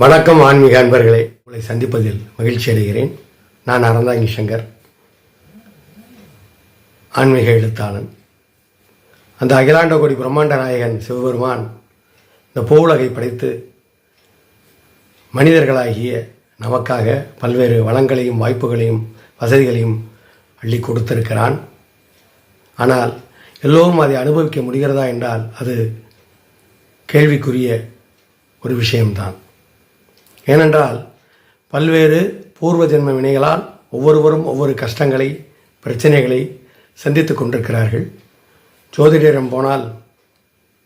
வணக்கம் ஆன்மீக அன்பர்களே. உங்களை சந்திப்பதில் மகிழ்ச்சி அடைகிறேன். நான் அறந்தாங்கி சங்கர் ஆன்மீக எழுத்தாளன். அந்த அகிலாண்ட கோடி பிரம்மாண்ட நாயகன் சிவபெருமான் இந்த பூவுலகை படைத்து மனிதர்களாகிய நமக்காக பல்வேறு வளங்களையும் வாய்ப்புகளையும் வசதிகளையும் அள்ளி கொடுத்திருக்கிறான். ஆனால் எல்லோரும் அதை அனுபவிக்க முடிகிறதா என்றால் அது கேள்விக்குரிய ஒரு விஷயம்தான். ஏனென்றால் பல்வேறு பூர்வ ஜென்ம வினைகளால் ஒவ்வொருவரும் ஒவ்வொரு கஷ்டங்களை பிரச்சனைகளை சந்தித்து கொண்டிருக்கிறார்கள். ஜோதிடரிடம் போனால்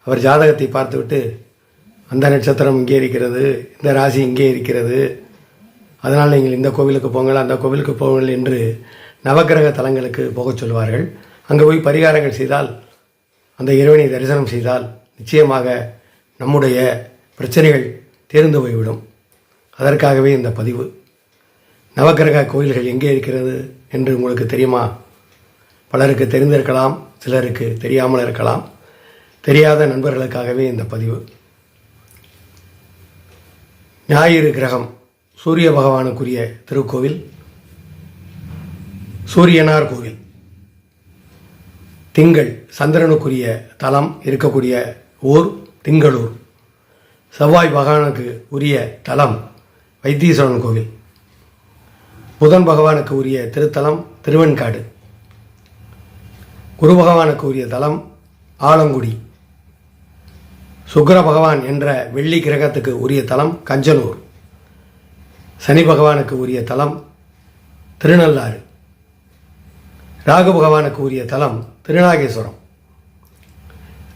அவர் ஜாதகத்தை பார்த்துவிட்டு அந்த நட்சத்திரம் இங்கே இருக்கிறது இந்த ராசி இங்கே இருக்கிறது அதனால் நீங்கள் இந்த கோவிலுக்கு போங்கள் அந்த கோவிலுக்கு போங்கள் என்று நவக்கிரக தலங்களுக்கு போகச் சொல்வார்கள். அங்கே போய் பரிகாரங்கள் செய்தால் அந்த இறைவனை தரிசனம் செய்தால் நிச்சயமாக நம்முடைய பிரச்சனைகள் தீர்ந்து போய்விடும். அதற்காகவே இந்த பதிவு. நவக்கிரக கோயில்கள் எங்கே இருக்கிறது என்று உங்களுக்கு தெரியுமா? பலருக்கு தெரிந்திருக்கலாம் சிலருக்கு தெரியாமல் இருக்கலாம். தெரியாத நண்பர்களுக்காகவே இந்த பதிவு. ஞாயிறு கிரகம் சூரிய பகவானுக்குரிய திருக்கோவில் சூரியனார் கோவில். திங்கள் சந்திரனுக்குரிய தலம் இருக்கக்கூடிய ஊர் திங்களூர். செவ்வாய் பகவானுக்கு உரிய தலம் வைத்தீஸ்வரன் கோவில். புதன் பகவானுக்கு உரிய திருத்தலம் திருவெண்காடு. குரு பகவானுக்கு உரிய தலம் ஆலங்குடி. சுக்கர பகவான் என்ற வெள்ளி கிரகத்துக்கு உரிய தலம் கஞ்சனூர். சனி பகவானுக்கு உரிய தலம் திருநள்ளாறு. ராகு பகவானுக்கு உரிய தலம் திருநாகேஸ்வரம்.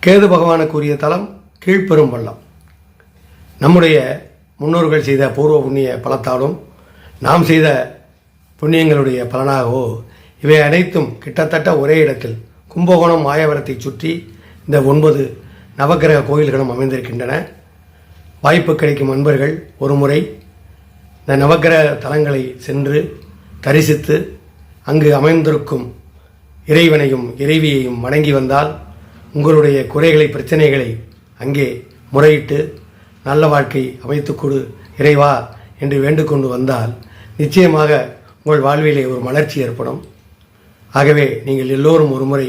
கேது பகவானுக்கு உரிய தலம் கீழ்ப்பெரும்பள்ளம். நம்முடைய முன்னோர்கள் செய்த பூர்வ புண்ணிய பலத்தாலும் நாம் செய்த புண்ணியங்களுடைய பலனாகவோ இவை அனைத்தும் கிட்டத்தட்ட ஒரே இடத்தில் கும்பகோணம் மாயவரத்தை சுற்றி இந்த ஒன்பது நவக்கிரக கோயில்களும் அமைந்திருக்கின்றன. வாய்ப்பு கிடைக்கும் அன்பர்கள் ஒரு முறை இந்த நவக்கிரக தலங்களை சென்று தரிசித்து அங்கு அமைந்திருக்கும் இறைவனையும் இறைவியையும் வணங்கி வந்தால் உங்களுடைய குறைகளை பிரச்சனைகளை அங்கே முறையிட்டு நல்ல வாழ்க்கை அமைத்து கொடு இறைவா என்று வேண்டுகொண்டு வந்தால் நிச்சயமாக உங்கள் வாழ்விலே ஒரு மலர்ச்சி ஏற்படும். ஆகவே நீங்கள் எல்லோரும் ஒருமுறை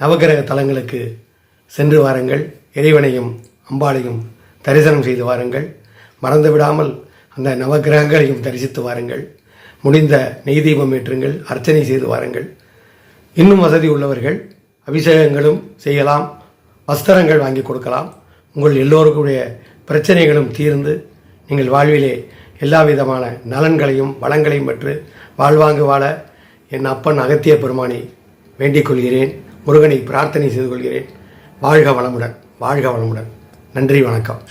நவகிரக நவக்கிரக தலங்களுக்கு சென்று வாருங்கள். இறைவனையும் அம்பாளையும் தரிசனம் செய்து வாருங்கள். மறந்து விடாமல் அந்த நவக்கிரகங்களையும் தரிசித்து வாருங்கள். முடிந்த நெய் தீபம் ஏற்றுங்கள் அர்ச்சனை செய்து வாருங்கள். இன்னும் வசதி உள்ளவர்கள் அபிஷேகங்களும் செய்யலாம் வஸ்திரங்கள் வாங்கி கொடுக்கலாம். உங்கள் எல்லோருக்குடைய பிரச்சனைகளும் தீர்ந்து நீங்கள் வாழ்விலே எல்லா விதமான நலன்களையும் வளங்களையும் பெற்று வாழ்வாங்கு வாழ என் அப்பன் அகத்திய பெருமானை வேண்டிக் கொள்கிறேன். முருகனை பிரார்த்தனை செய்து கொள்கிறேன். வாழ்க வளமுடன் வாழ்க வளமுடன். நன்றி வணக்கம்.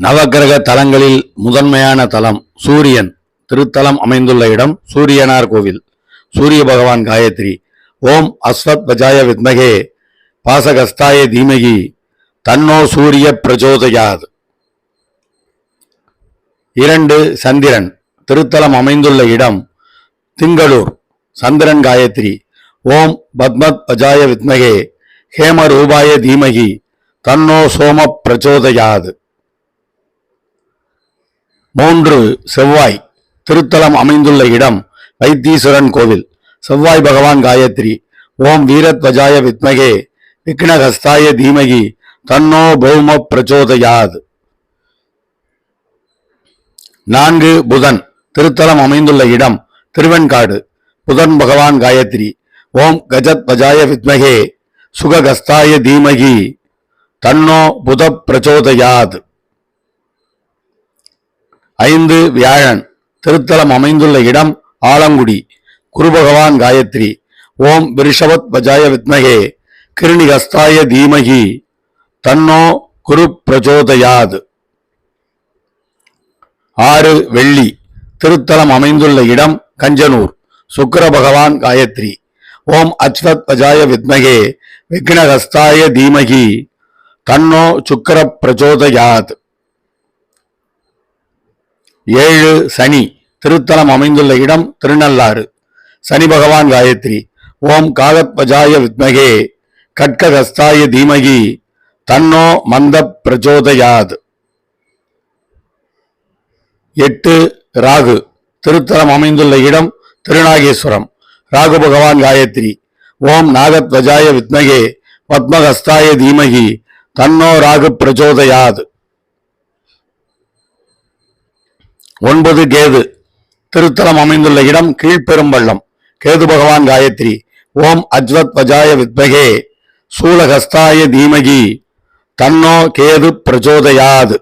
நவக்கிரக தலங்களில் முதன்மையான தலம் சூரியன். திருத்தலம் அமைந்துள்ள இடம் சூரியனார் கோவில். சூரிய பகவான் காயத்ரி. ஓம் அஸ்வத் பஜாய வித்மகே. பாசகஸ்தாய தீமகி. தன்னோ சூரிய பிரச்சோதயாது இரண்டு சந்திரன். திருத்தலம் அமைந்துள்ள இடம் திங்களூர். சந்திரன் காயத்ரி. ஓம் பத்மத் பஜாய வித்மகே. ஹேம ரூபாய தீமகி. தன்னோ சோம பிரச்சோதயாது மூன்று செவ்வாய். திருத்தலம் அமைந்துள்ள இடம் வைத்தீஸ்வரன் கோவில். செவ்வாய் பகவான் காயத்ரி. ஓம் வீரத்வஜாய வித்மகே. விக்னஹஸ்தாய தீமகி. தன்னோ பௌம பிரச்சோதயாத். நான்கு புதன். திருத்தலம் அமைந்துள்ள இடம் திருவெண்காடு. புதன் பகவான் காயத்ரி. ஓம் கஜத் பஜாய வித்மகே. சுககஸ்தாய தீமகி. தன்னோ புத பிரச்சோதயாத். ஐந்து வியாழன். திருத்தலம் அமைந்துள்ள இடம் ஆலங்குடி. குரு பகவான் காயத்ரி. ஓம் விருஷவத் பஜாய வித்மகே. கிருணிகஸ்தாய தீமகி. தன்னோ குரு பிரச்சோதயாது ஆறு வெள்ளி. திருத்தலம் அமைந்துள்ள இடம் கஞ்சனூர். சுக்கர பகவான் காயத்ரி. ஓம் அச்வத் பஜாய வித்மகே. விக்னஹஸ்தாய தீமகி. தன்னோ சுக்கர பிரச்சோதயாத் ஏழு சனி. திருத்தலம் அமைந்துள்ள இடம் திருநள்ளாறு. சனி பகவான் காயத்ரி. ஓம் காகத்வஜாய வித்மகே. கட்கஹஸ்தாய தீமகி. தன்னோ மந்த பிரச்சோதயாத் எட்டு ராகு. திருத்தலம் அமைந்துள்ள இடம் திருநாகேஸ்வரம். ராகு பகவான் காயத்ரி. ஓம் நாகத்வஜாய வித்மகே. பத்மஹஸ்தாய தீமகி. தன்னோ ராகு பிரச்சோதயாத் ஒன்பது கேது. திருத்தலம் அமைந்துள்ள இடம் கீழ்பெரும்பள்ளம் கேது பகவான் காயத்ரி. ஓம் அஜ்வத் வஜாய வித்மகே. சூலகஸ்தாய தீமகி. தன்னோ கேது பிரச்சோதயாத்